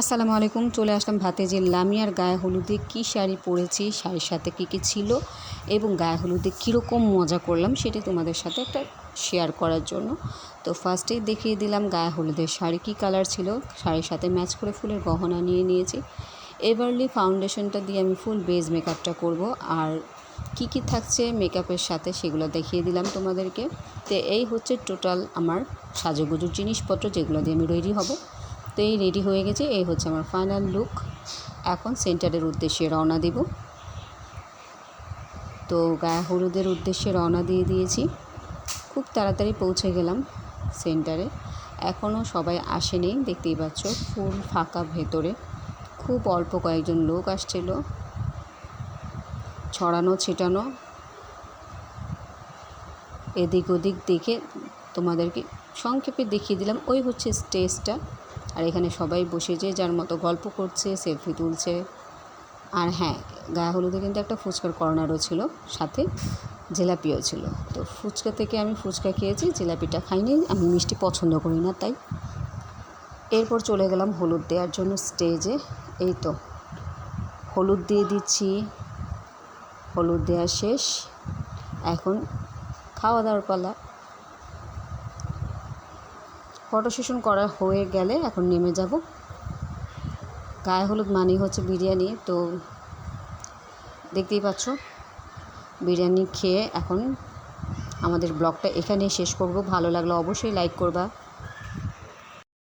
আসসালামু আলাইকুম, চলে আসলাম ভাতে যে লামিয়ার গায়ে হলুদে কী শাড়ি পরেছি, শাড়ির সাথে কী কী ছিল এবং গায়ে হলুদে কীরকম মজা করলাম সেটি তোমাদের সাথে একটা শেয়ার করার জন্য। তো ফার্স্টেই দেখিয়ে দিলাম গায়ে হলুদের শাড়ি কী কালার ছিল, শাড়ির সাথে ম্যাচ করে ফুলের গহনা নিয়ে নিয়েছি। এভারলি ফাউন্ডেশনটা দিয়ে আমি ফুল বেজ মেকআপটা করব আর কি কি থাকছে মেকআপের সাথে সেগুলো দেখিয়ে দিলাম তোমাদেরকে। তো এই হচ্ছে টোটাল আমার সাজুগুজুর জিনিসপত্র যেগুলো দিয়ে আমি রেডি হব। তো এই রেডি হয়ে গেছে। এই হচ্ছে আমার ফাইনাল লুক এখন সেন্টারের উদ্দেশ্যে রওনা দিব। তো গায়ে হলুদের উদ্দেশ্যে রওনা দিয়ে দিয়েছি। খুব তাড়াতাড়ি পৌঁছে গেলাম সেন্টারে এখনও সবাই আসেনি, দেখতেই পাচ্ছ, ফুল ফাঁকা ভেতরে। খুব অল্প কয়েকজন লোক আসছিল। ছড়ানো, ছিটানো। এদিক ওদিক দেখে তোমাদেরকে সংক্ষেপে দেখিয়ে দিলাম। ওই হচ্ছে স্টেজটা আর এখানে সবাই বসে যে যার মতো গল্প করছে, সেলফি তুলছে। আর হ্যাঁ গায়ে হলুদে কিন্তু একটা ফুচকার কর্নারও ছিল, সাথে জিলাপিও ছিল। তো ফুচকা থেকে আমি ফুচকা খেয়েছি, জিলাপিটা খাইনি, আমি মিষ্টি পছন্দ করি না তাই। এরপর চলে গেলাম হলুদ দেওয়ার জন্য স্টেজে। এই তো, হলুদ দিয়ে দিচ্ছি। হলুদ দেওয়া শেষ। এখন খাওয়া দাওয়ার পালা। ফটো সেশন করা হয়ে গেলে এখন নেমে যাব। গায়ে হলুদ মানে হচ্ছে বিরিয়ানি, তো দেখতেই পাচ্ছ, বিরিয়ানি খেয়ে এখন আমাদের ব্লগটা এখানেই শেষ করব। ভালো লাগলে অবশ্যই লাইক করবা।